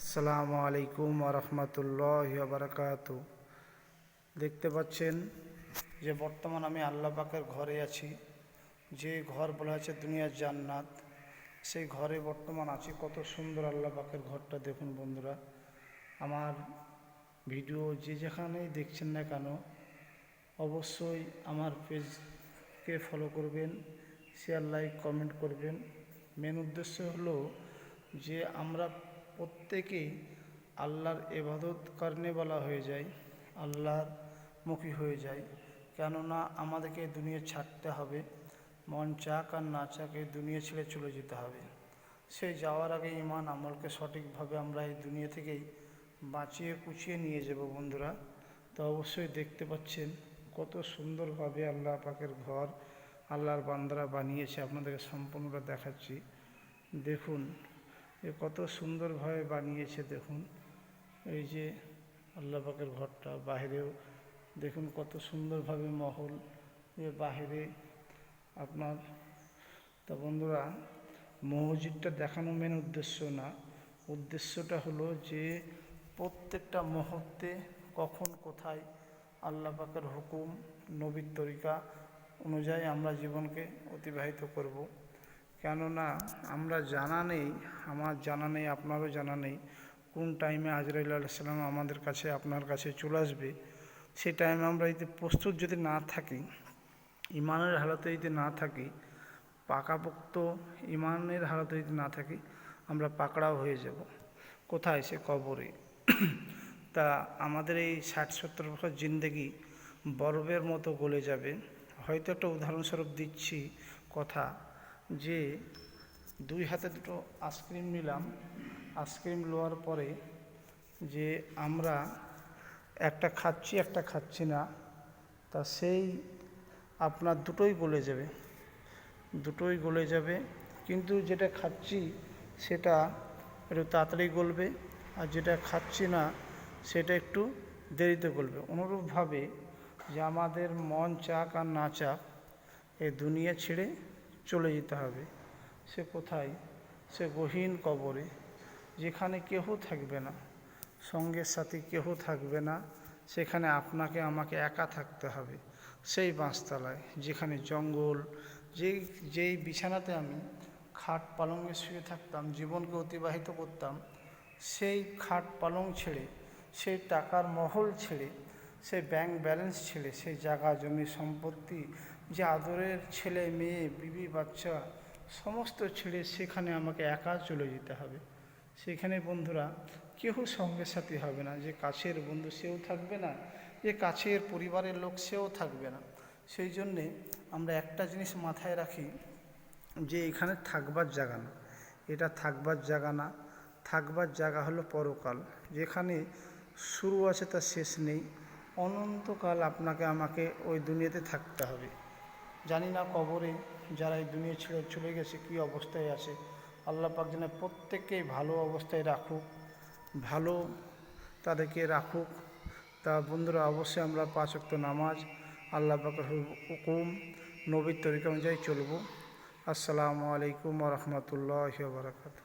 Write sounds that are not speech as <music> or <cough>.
আসসালামু আলাইকুম রহমতুল্লাহ বারকাত। দেখতে পাচ্ছেন যে বর্তমান আমি আল্লাহ পাকের ঘরে আছি। যে ঘর বলা হচ্ছে দুনিয়ার জান্নাত। সেই ঘরে বর্তমান আছি। কত সুন্দর আল্লাহ পাকের ঘরটা দেখুন বন্ধুরা। আমার ভিডিও যে যেখানেই দেখছেন না কেন, অবশ্যই আমার পেজকে ফলো করবেন শেয়ার লাইক কমেন্ট করবেন। মেন উদ্দেশ্য হলো যে আমরা প্রত্যেকেই আল্লাহর এবাদত কারণে বলা হয়ে যায়, আল্লাহর মুখী হয়ে যায়। কেননা আমাদেরকে দুনিয়া ছাড়তে হবে, মন চাক আর না চাক দুনিয়া ছেড়ে চলে যেতে হবে। সেই যাওয়ার আগে ইমান আমলকে সঠিকভাবে আমরা এই দুনিয়া থেকেই বাঁচিয়ে কুচিয়ে নিয়ে যাব বন্ধুরা। তো অবশ্যই দেখতে পাচ্ছেন কত সুন্দরভাবে আল্লাহ পাকের ঘর, আল্লাহর বান্দারা বানিয়েছে। আপনাদেরকে সম্পূর্ণটা দেখাচ্ছি। দেখুন এ কত সুন্দরভাবে বানিয়েছে দেখুন। এই যে আল্লাহ পাকের ঘরটা, বাহিরেও দেখুন কত সুন্দরভাবে মহল। যে বাহিরে আপনার, তা বন্ধুরা, মসজিদটা দেখানো মেন উদ্দেশ্য না। উদ্দেশ্যটা হলো যে প্রত্যেকটা মুহূর্তে কখন, কোথায় আল্লাহ পাকের হুকুম, নবীর তরিকা অনুযায়ী আমরা জীবনকে অতিবাহিত করব। কেননা আমরা জানা নেই, আমার জানা নেই, আপনারও জানা নেই কোন টাইমে আজরাইল আলাইসাল্লাম আমাদের কাছে, আপনার কাছে চলে আসবে। সেই টাইমে আমরা যদি প্রস্তুত যদি না থাকি, ইমানের হালতে যদি না থাকি, পাকাপোক্ত ইমানের হালতে যদি না থাকি, আমরা পাকড়াও হয়ে যাব। কোথায়? সে কবরে। <clears throat> তা আমাদের এই ষাট সত্তর বছর জিন্দেগি বরফের মতো গলে যাবে। হয়তো একটা উদাহরণস্বরূপ দিচ্ছি কথা। যে দুই হাতে দুটো আইসক্রিম নিলাম আইসক্রিম নেওয়ার পরে যে আমরা একটা খাচ্ছি একটা খাচ্ছি না, তা সেই আপনার দুটোই গলে যাবে। দুটোই গলে যাবে, কিন্তু যেটা খাচ্ছি সেটা একটু তাড়াতাড়ি গলবে, আর যেটা খাচ্ছি না সেটা একটু দেরিতে গলবে। অনুরূপভাবে যে আমাদের মন চাক আর না চাক এই দুনিয়া ছেড়ে চলে যেতে হবে। সে কোথায়? সে গহীন কবরে, যেখানে কেহ থাকবে না, সঙ্গের সাথে কেহ থাকবে না, সেখানে আপনাকে, আমাকে একা থাকতে হবে। সেই বাঁশতলায়, যেখানে জঙ্গল, যেই যেই বিছানাতে আমি খাট পালঙ্গে শুয়ে থাকতাম, জীবনকে অতিবাহিত করতাম, সেই খাট পালং ছেড়ে, সেই টাকার মহল ছেড়ে, সেই ব্যাংক ব্যালেন্স ছেড়ে, সেই জায়গা জমি সম্পত্তি যে আদরের ছেলে, মেয়ে, বিবি, বাচ্চা, সমস্ত ছেড়ে সেখানে আমাকে একা চলে যেতে হবে। সেখানে বন্ধুরা কেউ সঙ্গে সাথী হবে না। যে কাছের বন্ধু সেও থাকবে না, যে কাছের পরিবারের লোক সেও থাকবে না। সেই জন্যে আমরা একটা জিনিস মাথায় রাখি, যে এখানে থাকবার জায়গা না। এটা থাকবার জায়গা না। থাকবার জায়গা হলো পরকাল। যেখানে শুরু আছে তার শেষ নেই। অনন্তকাল আপনাকে আমাকে ওই দুনিয়াতে থাকতে হবে। জানি না কবরে যারা এই দুনিয়া ছেড়ে চলে গেছে কী অবস্থায় আছে। আল্লাহ পাক যেন প্রত্যেককেই ভালো অবস্থায় রাখুক, ভালো তাদেরকে রাখুক। তা বন্ধুরা, অবশ্যই আমরা পাঁচ অক্ত নামাজ, আল্লাহ পাকের হুকুম, নবীর তরিকা অনুযায়ী চলব। আসসালামু আলাইকুম রহমতুল্লাহ বারকাত